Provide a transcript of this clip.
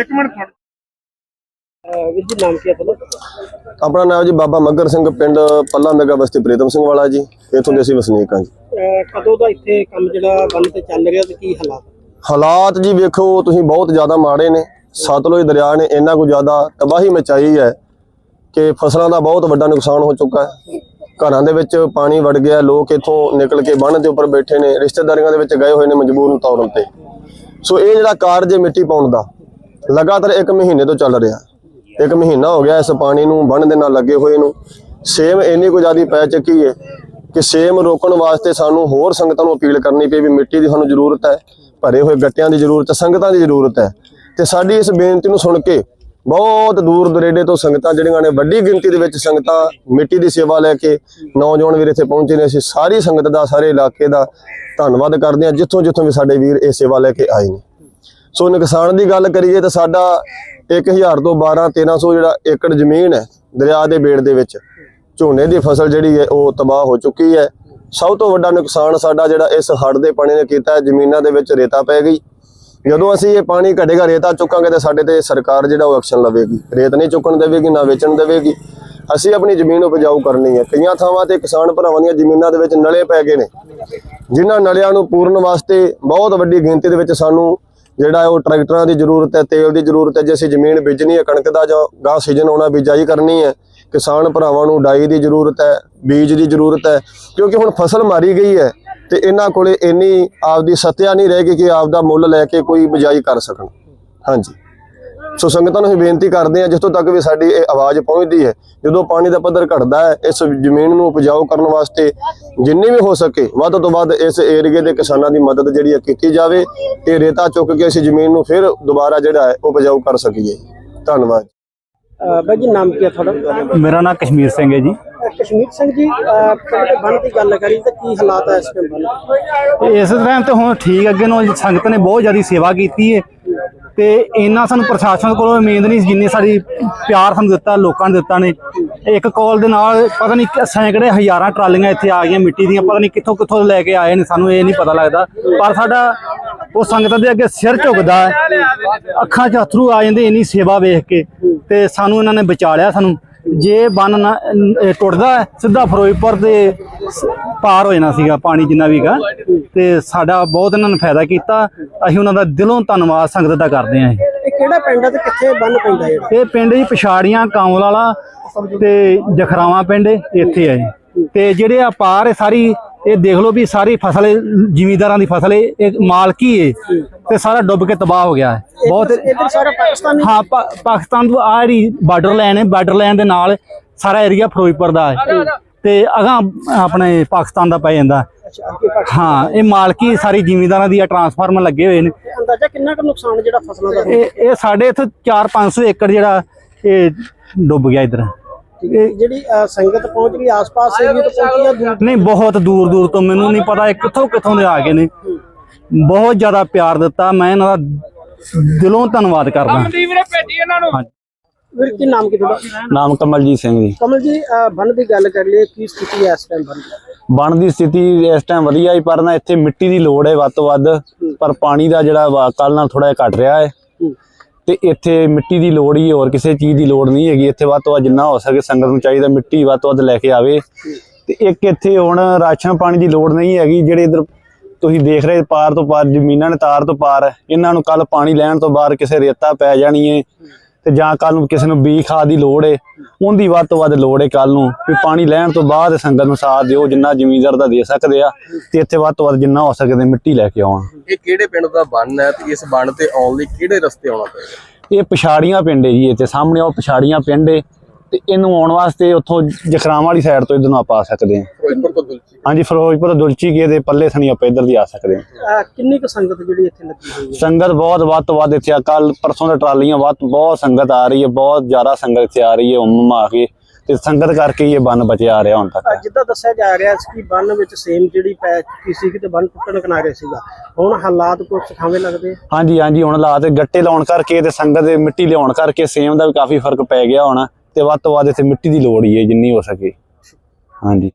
ਇੱਕ ਮਿੰਟ ਫੜ। ਵੀਰ ਜੀ ਨਾਮ ਕੀ ਹੈ ਤੁਹਾਡਾ? ਆਪਣਾ ਨਾਮ ਜੀ ਬਾਬਾ ਮੱਗਰ ਸਿੰਘ ਪਿੰਡ ਪੱਲਾ ਮੇਗਾ ਬਸਤੀ ਪ੍ਰੀਤਮ ਸਿੰਘ ਵਾਲਾ ਜੀ। ਇੱਥੋਂ ਦੇ ਅਸੀਂ ਵਸਨੀਕ ਹਾਂ ਜੀ। ਕਦੋਂ ਦਾ ਇੱਥੇ ਕੰਮ ਜਿਹੜਾ ਬੰਨ ਤੇ ਚੱਲ ਰਿਹਾ ਤੇ ਕੀ ਹਾਲਾਤ? ਹਾਲਾਤ ਜੀ ਵੇਖੋ ਤੁਸੀਂ ਬਹੁਤ ਜ਼ਿਆਦਾ ਮਾੜੇ ਨੇ। ਸਤਲੁਜ ਦਰਿਆ ਨੇ ਇੰਨਾ ਕੁ ਜ਼ਿਆਦਾ ਤਬਾਹੀ ਮਚਾਈ ਹੈ ਕਿ ਫਸਲਾਂ ਦਾ ਬਹੁਤ ਵੱਡਾ ਨੁਕਸਾਨ ਹੋ ਚੁੱਕਾ ਹੈ। ਘਰਾਂ ਦੇ ਵਿੱਚ ਪਾਣੀ ਵੜ ਗਿਆ, ਲੋਕ ਇੱਥੋਂ ਨਿਕਲ ਕੇ ਬੰਨ ਦੇ ਉੱਪਰ ਬੈਠੇ ਨੇ, ਰਿਸ਼ਤੇਦਾਰੀਆਂ ਦੇ ਵਿੱਚ ਗਏ ਹੋਏ ਨੇ ਮਜਬੂਰ ਤੌਰ ਤੌਰਨ ਤੇ ਸੋ ਇਹ ਜਿਹੜਾ ਕਾਰਜ ਹੈ ਮਿੱਟੀ ਪਾਉਣ ਦਾ, ਲਗਾਤਾਰ 1 ਮਹੀਨੇ ਤੋਂ ਚੱਲ ਰਿਹਾ। ਇੱਕ ਮਹੀਨਾ ਹੋ ਗਿਆ ਇਸ ਪਾਣੀ ਨੂੰ ਬੰਨ ਦੇ ਨਾਲ ਲੱਗੇ ਹੋਏ ਨੂੰ। ਸੇਮ ਇੰਨੀ ਕੁ ਜ਼ਿਆਦੀ ਪੈ ਚੱਕੀ ਹੈ ਕਿ ਸੇਮ ਰੋਕਣ ਵਾਸਤੇ ਸਾਨੂੰ ਹੋਰ ਸੰਗਤਾਂ ਨੂੰ ਅਪੀਲ ਕਰਨੀ ਪਈ ਵੀ ਮਿੱਟੀ ਦੀ ਸਾਨੂੰ ਜ਼ਰੂਰਤ ਹੈ, ਭਰੇ ਹੋਏ ਗੱਟਿਆਂ ਦੀ ਜ਼ਰੂਰਤ ਹੈ ਸੰਗਤਾਂ ਦੀ ਜ਼ਰੂਰਤ ਹੈ। ਤੇ ਸਾਡੀ ਇਸ ਬੇਨਤੀ ਨੂੰ ਸੁਣ ਕੇ ਬਹੁਤ ਦੂਰ ਦਰੇਡੇ ਤੋਂ ਸੰਗਤਾਂ ਜਿਹੜੀਆਂ ਨੇ ਵੱਡੀ ਗਿਣਤੀ ਦੇ ਵਿੱਚ ਸੰਗਤਾਂ ਮਿੱਟੀ ਦੀ ਸੇਵਾ ਲੈ ਕੇ ਨੌਜਵਾਨ ਵੀਰ ਇੱਥੇ ਪਹੁੰਚੇ ਨੇ। ਅਸੀਂ ਸਾਰੀ ਸੰਗਤ ਦਾ, ਸਾਰੇ ਇਲਾਕੇ ਦਾ ਧੰਨਵਾਦ ਕਰਦੇ ਹਾਂ ਜਿੱਥੋਂ ਜਿੱਥੋਂ ਵੀ ਸਾਡੇ ਵੀਰ ਇਹ ਸੇਵਾ ਲੈ ਕੇ ਆਏ ਨੇ। ਸੋ ਨੁਕਸਾਨ ਦੀ ਗੱਲ ਕਰੀਏ ਤਾਂ ਸਾਡਾ 1000 ਤੋਂ 12 1300 ਜਿਹੜਾ ਏਕੜ ਜ਼ਮੀਨ ਹੈ ਦਰਿਆ ਦੇ ਬੇੜ ਦੇ ਵਿੱਚ, ਝੋਨੇ ਦੀ ਫਸਲ ਜਿਹੜੀ ਹੈ ਉਹ ਤਬਾਹ ਹੋ ਚੁੱਕੀ ਹੈ। ਸਭ ਤੋਂ ਵੱਡਾ ਨੁਕਸਾਨ ਸਾਡਾ ਜਿਹੜਾ ਇਸ ਹੜ੍ਹ ਦੇ ਪਾਣੀ ਨੇ ਕੀਤਾ ਜ਼ਮੀਨਾਂ ਦੇ ਵਿੱਚ ਰੇਤਾ ਪੈ ਗਈ। ਜਦੋਂ ਅਸੀਂ ਇਹ ਪਾਣੀ ਘਟੇਗਾ ਰੇਤਾ ਚੁੱਕਾਂਗੇ ਤਾਂ ਸਾਡੇ ਤੇ ਸਰਕਾਰ ਜਿਹੜਾ ਉਹ ਐਕਸ਼ਨ ਲਵੇਗੀ। ਰੇਤ ਨਹੀਂ ਚੁੱਕਣ ਦੇਵੇਗੀ, ਨਾ ਵੇਚਣ ਦੇਵੇਗੀ। ਅਸੀਂ ਆਪਣੀ ਜ਼ਮੀਨ ਉਪਜਾਊ ਕਰਨੀ ਹੈ। ਕਈਆਂ ਥਾਵਾਂ ਤੇ ਕਿਸਾਨ ਭਰਾਵਾਂ ਦੀਆਂ ਜ਼ਮੀਨਾਂ ਦੇ ਵਿੱਚ ਨਲੇ ਪੈ ਗਏ ਨੇ। ਜਿਨ੍ਹਾਂ ਨਲਿਆਂ ਨੂੰ ਪੂਰਨ ਵਾਸਤੇ ਬਹੁਤ ਵੱਡੀ ਗਿਣਤੀ ਦੇ ਵਿੱਚ ਸਾਨੂੰ ਜਿਹੜਾ ਉਹ ਟਰੈਕਟਰਾਂ ਦੀ ਜ਼ਰੂਰਤ ਹੈ, ਤੇਲ ਦੀ ਜ਼ਰੂਰਤ ਹੈ, ਜੇ ਅਸੀਂ ਜ਼ਮੀਨ ਬੀਜਣੀ ਹੈ, ਕਣਕ ਦਾ ਜਾਂ ਗਾਹ ਸੀਜ਼ਨ ਆਉਣਾ, ਬਿਜਾਈ ਕਰਨੀ ਹੈ, ਕਿਸਾਨ ਭਰਾਵਾਂ ਨੂੰ ਡਾਈ ਦੀ ਜ਼ਰੂਰਤ ਹੈ, ਬੀਜ ਦੀ ਜ਼ਰੂਰਤ ਹੈ, ਕਿਉਂਕਿ ਹੁਣ ਫਸਲ ਮਾਰੀ ਗਈ ਹੈ। ਤੇ ਇਹਨਾਂ ਕੋਲੇ ਇੰਨੀ ਆਪਦੀ ਸਤਿਆ ਨਹੀਂ ਰਹੇਗੀ ਕਿ ਆਪਦਾ ਮੁੱਲ ਲੈ ਕੇ ਕੋਈ ਬਿਜਾਈ ਕਰ ਸਕਣ। ਹਾਂਜੀ। ਸੋ ਸੰਗਤਾਂ ਨੂੰ ਅਸੀਂ ਬੇਨਤੀ ਕਰਦੇ ਹਾਂ ਜਿੱਥੋਂ ਤੱਕ ਵੀ ਸਾਡੀ ਇਹ ਆਵਾਜ਼ ਪਹੁੰਚਦੀ ਹੈ ਜਦੋਂ ਪਾਣੀ ਦਾ ਪੱਧਰ ਘਟਦਾ ਹੈ ਇਸ ਜ਼ਮੀਨ ਨੂੰ ਉਪਜਾਊ ਕਰਨ ਵਾਸਤੇ ਜਿੰਨੀ ਵੀ ਹੋ ਸਕੇ ਵੱਧ ਤੋਂ ਵੱਧ ਇਸ ਏਰੀਏ ਦੇ ਕਿਸਾਨਾਂ ਦੀ ਮਦਦ ਜਿਹੜੀ ਹੈ ਕੀਤੀ ਜਾਵੇ ਤੇ ਰੇਤਾ ਚੁੱਕ ਕੇ ਅਸੀਂ ਜ਼ਮੀਨ ਨੂੰ ਫਿਰ ਦੁਬਾਰਾ ਜਿਹੜਾ ਹੈ ਉਪਜਾਊ ਕਰ ਸਕੀਏ। ਧੰਨਵਾਦ। ਬਾਈ ਜੀ ਨਾਮ ਕੀ ਹੈ ਤੁਹਾਡਾ? ਮੇਰਾ ਨਾਮ ਕਸ਼ਮੀਰ ਸਿੰਘ ਹੈ ਜੀ। ਕਸ਼ਮੀਰ ਸਿੰਘ ਜੀ ਪਿੰਡ ਦੇ ਬੰਨ ਦੀ ਗੱਲ ਕਰੀ ਤਾਂ ਕੀ ਹਾਲਾਤ ਹੈ ਇਸ ਟਾਈਮ ਦੇ? ਇਸ ਟਾਈਮ ਤੇ ਹੁਣ ਠੀਕ ਅੱਗੇ ਨੂੰ ਸੰਗਤ ਨੇ ਬਹੁਤ ਜ਼ਿਆਦਾ ਸੇਵਾ ਕੀਤੀ ਹੈ ਤੇ ਇੰਨਾ ਸਾਨੂੰ ਪ੍ਰਸ਼ਾਸਨ ਕੋਲੋਂ ਉਮੀਦ ਨਹੀਂ ਜਿੰਨੀ ਸਾਡੀ ਪਿਆਰ ਸਾਨੂੰ ਦਿੱਤਾ, ਲੋਕਾਂ ਨੇ ਦਿੱਤਾ ਨੇ। ਇੱਕ ਕਾਲ ਦੇ ਨਾਲ ਪਤਾ ਨਹੀਂ ਸੈਂਕੜੇ ਹਜ਼ਾਰਾਂ ਟਰਾਲੀਆਂ ਇੱਥੇ ਆ ਗਈਆਂ ਮਿੱਟੀ ਦੀਆਂ, ਪਤਾ ਨਹੀਂ ਕਿੱਥੋਂ ਕਿੱਥੋਂ ਲੈ ਕੇ ਆਏ ਨੇ, ਸਾਨੂੰ ਇਹ ਨਹੀਂ ਪਤਾ ਲੱਗਦਾ। ਪਰ ਸਾਡਾ ਉਹ ਸੰਗਤ ਦੇ ਅੱਗੇ ਸਿਰ ਝੁਕਦਾ ਅੱਖਾਂ 'ਚ ਅਥਰੂ ਆ ਜਾਂਦੇ, ਇੰਨੀ ਸੇਵਾ ਵੇਖ ਕੇ ਤੇ ਸਾਨੂੰ ਇਹਨਾਂ ਨੇ ਬਚਾ ਲਿਆ ਸਾਨੂੰ। ਜੇ ਬੰਨ ਨਾ ਟੁੱਟਦਾ ਹੈ, ਸਿੱਧਾ ਫਿਰੋਜ਼ਪੁਰ ਦੇ ਸ- ਪਾਰ ਹੋ ਜਾਣਾ ਸੀਗਾ ਪਾਣੀ ਜਿੰਨਾ ਵੀਗਾ ਤੇ ਸਾਡਾ ਬਹੁਤ ਇਹਨਾਂ ਨੇ ਫਾਇਦਾ ਕੀਤਾ। ਅਸੀਂ ਉਹਨਾਂ ਦਾ ਦਿਲੋਂ ਧੰਨਵਾਦ ਸੰਗਤ ਦਾ ਕਰਦੇ ਹਾਂ। ਇਹ ਕਿਹੜਾ ਪਿੰਡ ਹੈ ਤੇ ਕਿੱਥੇ ਬੰਨ ਪੈਂਦਾ ਜਿਹੜਾ? ਇਹ ਪਿੰਡ ਜੀ ਪਛਾੜੀਆਂ ਕਾਂਵਲ ਵਾਲਾ ਤੇ ਜਖਰਾਵਾਂ ਪਿੰਡ ਇੱਥੇ ਹੈ ਜੀ। ਤੇ ਜਿਹੜੇ ਆ ਪਾਰ ਇਹ ਸਾਰੀ ਇਹ ਦੇਖ ਲਓ ਵੀ ਸਾਰੀ ਫਸਲ ਜ਼ਿਮੀਂਦਾਰਾਂ ਦੀ ਫਸਲ ਇਹ ਮਾਲਕੀ ਏ ਤੇ ਸਾਰਾ ਡੁੱਬ ਕੇ ਤਬਾਹ ਹੋ ਗਿਆ ਹੈ। ਬਹੁਤ ਇੱਧਰ ਸਾਰਾ ਪਾਕਿਸਤਾਨੀ ਹਾਂ ਪਾਕਿਸਤਾਨ ਤੋਂ ਆ ਜਿਹੜੀ ਬਾਰਡਰ ਲਾਈਨ ਹੈ ਬਾਰਡਰ ਲਾਈਨ ਦੇ ਨਾਲ ਸਾਰਾ ਏਰੀਆ ਫਿਰੋਜ਼ਪੁਰ ਦਾ ਹੈ। ਤੇ ਅਗਾਂ ਆਪਣੇ ਪਾਕਿਸਤਾਨ ਦਾ ਪੈ ਜਾਂਦਾ ਹਾਂ। ਇਹ ਮਾਲਕੀ ਸਾਰੀ ਜ਼ਿਮੀਂਦਾਰਾਂ ਦੀ ਆ ਟਰਾਂਸਫਾਰਮਰ ਲੱਗੇ ਹੋਏ ਨੇ। ਅੰਦਾਜ਼ਾ ਕਿੰਨਾ ਕੁ ਨੁਕਸਾਨ ਜਿਹੜਾ ਫਸਲਾਂ ਦਾ? ਇਹ ਇਹ ਸਾਡੇ ਇੱਥੇ 4-500 ਏਕੜ ਜਿਹੜਾ ਇਹ ਡੁੱਬ ਗਿਆ ਇਧਰ। ਜਿਹੜੀ ਸੰਗਤ ਪਹੁੰਚ ਗਈ ਆਸ-ਪਾਸ ਏਰੀਏ ਤੋਂ ਪਹੁੰਚੀ ਆ ਦੂਰ? ਨਹੀਂ ਬਹੁਤ ਦੂਰ ਦੂਰ ਤੋਂ ਮੈਨੂੰ ਨਹੀਂ ਪਤਾ ਇਹ ਕਿੱਥੋਂ ਕਿੱਥੋਂ ਦੇ ਆ ਗਏ ਨੇ। ਬਹੁਤ ਜ਼ਿਆਦਾ ਪਿਆਰ ਦਿੱਤਾ ਮੈਂ ਇਹਨਾਂ ਦਾ ਦਿਲੋਂ ਧੰਨਵਾਦ ਕਰਦਾ। ਹਾਂਜੀ। ਵੀਰ ਕੀ ਨਾਮ ਕੀ ਤੁਹਾਡਾ? ਨਾਮ ਕਮਲਜੀਤ ਸਿੰਘ ਜੀ। ਕਮਲ ਜੀ ਬੰਨ ਦੀ ਗੱਲ ਕਰ ਲਈਏ ਕੀ ਸਥਿਤੀ ਹੈ ਇਸ ਟਾਈਮ ਬੰਨ ਦੀ? ਬਣ ਦੀ ਸਥਿਤੀ ਇਸ ਟਾਈਮ ਵਧੀਆ ਹੀ ਪਰ ਨਾ ਇੱਥੇ ਮਿੱਟੀ ਦੀ ਲੋੜ ਹੈ ਵੱਧ ਤੋਂ ਵੱਧ ਪਰ ਪਾਣੀ ਦਾ ਜਿਹੜਾ ਕੱਲ ਨਾਲ ਥੋੜਾ ਜਿਹਾ ਘਟ ਰਿਹਾ ਹੈ। ਹੂੰ। ਤੇ ਇੱਥੇ ਮਿੱਟੀ ਦੀ ਲੋੜ ਹੀ ਹੋਰ ਕਿਸੇ ਚੀਜ਼ ਦੀ ਲੋੜ ਨਹੀਂ ਹੈਗੀ। ਇੱਥੇ ਵੱਧ ਤੋਂ ਵੱਧ ਜਿੰਨਾ ਹੋ ਸਕੇ ਸੰਗਤ ਨੂੰ ਚਾਹੀਦਾ ਮਿੱਟੀ ਵੱਧ ਤੋਂ ਵੱਧ ਲੈ ਕੇ ਆਵੇ। ਤੇ ਇੱਕ ਇੱਥੇ ਹੁਣ ਰਾਸ਼ਨ ਪਾਣੀ ਦੀ ਲੋੜ ਨਹੀਂ ਹੈਗੀ, ਜਿਹੜੇ ਇਧਰ ਤੁਸੀਂ ਦੇਖ ਰਹੇ ਪਾਰ ਤੋਂ ਪਾਰ ਜ਼ਮੀਨਾਂ ਨੇ ਤਾਰ ਤੋਂ ਪਾਰ। ਇਹਨਾਂ ਨੂੰ ਕੱਲ ਪਾਣੀ ਲੈਣ ਤੋਂ ਬਾਅਦ ਕਿਸੇ ਰੇਤਾ ਪੈ ਜਾਣੀ ਹੈ ਤੇ ਜਾਂ ਕੱਲ ਨੂੰ ਕਿਸੇ ਨੂੰ ਬੀ ਖਾਦ ਦੀ ਲੋੜ ਹੈ ਉਹਦੀ ਵੱਧ ਤੋਂ ਵੱਧ ਲੋੜ ਹੈ ਕੱਲ ਨੂੰ ਵੀ ਪਾਣੀ ਲੈਣ ਤੋਂ ਬਾਅਦ ਸੰਗਤ ਨੂੰ ਸਾਥ ਦਿਓ ਜਿੰਨਾ ਜ਼ਮੀਨਦਾਰ ਦਾ ਦੇ ਸਕਦੇ ਆ ਤੇ ਇੱਥੇ ਵੱਧ ਤੋਂ ਵੱਧ ਜਿੰਨਾ ਹੋ ਸਕਦੇ ਮਿੱਟੀ ਲੈ ਕੇ ਆਉਣ। ਇਹ ਕਿਹੜੇ ਪਿੰਡ ਦਾ ਬੰਨ ਹੈ ਤੇ ਇਸ ਬੰਨ ਤੇ ਆਉਣ ਲਈ ਕਿਹੜੇ ਰਸਤੇ ਆਉਣਾ ਪਏਗਾ ਇਹ ਪਛਾੜੀਆਂ ਪਿੰਡ ਹੈ ਜੀ ਇੱਥੇ ਸਾਹਮਣੇ ਉਹ ਪਛਾੜੀਆਂ ਪਿੰਡ ਹੈ ਤੇ ਇਹਨੂੰ ਆਉਣ ਵਾਸਤੇ ਉੱਥੋਂ ਜਖਰਾਮ ਵਾਲੀ ਸਾਈਡ ਤੋਂ ਇਧਰ ਆਪਾਂ ਆ ਸਕਦੇ ਹਾਂ। ਫਿਰੋਜ਼ਪੁਰ ਤੋਂ ਦੁਲਚੀ ਹਾਂਜੀ ਫਿਰੋਜ਼ਪੁਰ ਤੋਂ ਦੁਲਚੀ ਕੇ ਦੇ ਪੱਲੇ ਥਣੀ ਆਪਾਂ ਇਧਰ ਦੀ ਆ ਸਕਦੇ ਹਾਂ। ਅਹ ਕਿੰਨੀ ਕੁ ਸੰਗਤ ਜਿਹੜੀ ਇੱਥੇ ਲੱਗੀ ਹੋਈ ਹੈ? ਸੰਗਤ ਬਹੁਤ ਵੱਧ ਤੋਂ ਵੱਧ ਇੱਥੇ ਆ। ਕੱਲ ਪਰਸੋਂ ਦੇ ਟਰਾਲੀਆਂ ਵੱਧ ਬਹੁਤ ਸੰਗਤ ਆ ਰਹੀ ਹੈ ਬਹੁਤ ਜ਼ਿਆਦਾ ਸੰਗਤ ਇੱਥੇ ਆ ਰਹੀ ਹੈ ਉਮਮ ਆ ਕੇ। ਤੇ ਸੰਗਤ ਕਰਕੇ ਇਹ ਬੰਨ ਬਚਿਆ ਆ ਰਿਹਾ ਹੁਣ ਤੱਕ। ਜਿੱਦਾਂ ਦੱਸਿਆ ਜਾ ਰਿਹਾ ਸੀ ਕਿ ਬੰਨ ਵਿੱਚ ਸੇਮ ਜਿਹੜੀ ਪੈ ਚੁੱਕੀ ਸੀ ਕਿ ਤੇ ਬੰਨ ਟੁੱਟਣ ਕਿਨਾਰੇ ਸੀਗਾ। ਹੁਣ ਹਾਲਾਤ ਕੁਝ ਸਖਾਵੇਂ ਲੱਗਦੇ? ਹਾਂਜੀ ਹਾਂਜੀ ਹੁਣ ਹਾਲਾਤ ਗੱਟੇ ਲਾਉਣ ਕਰਕੇ ਤੇ ਸੰਗਤ ਦੇ ਮਿੱਟੀ ਲਿਆਉਣ ਕਰਕੇ ਸੇਮ ਦਾ ਵੀ ਕਾਫੀ ਫ਼ਰਕ ਪੈ ਗਿਆ ਹੁਣ। ਤੇ ਵੱਧ ਤੋਂ ਵੱਧ ਇੱਥੇ ਮਿੱਟੀ ਦੀ ਲੋੜ ਹੀ ਹੈ ਜਿੰਨੀ ਹੋ ਸਕੇ। ਹਾਂਜੀ।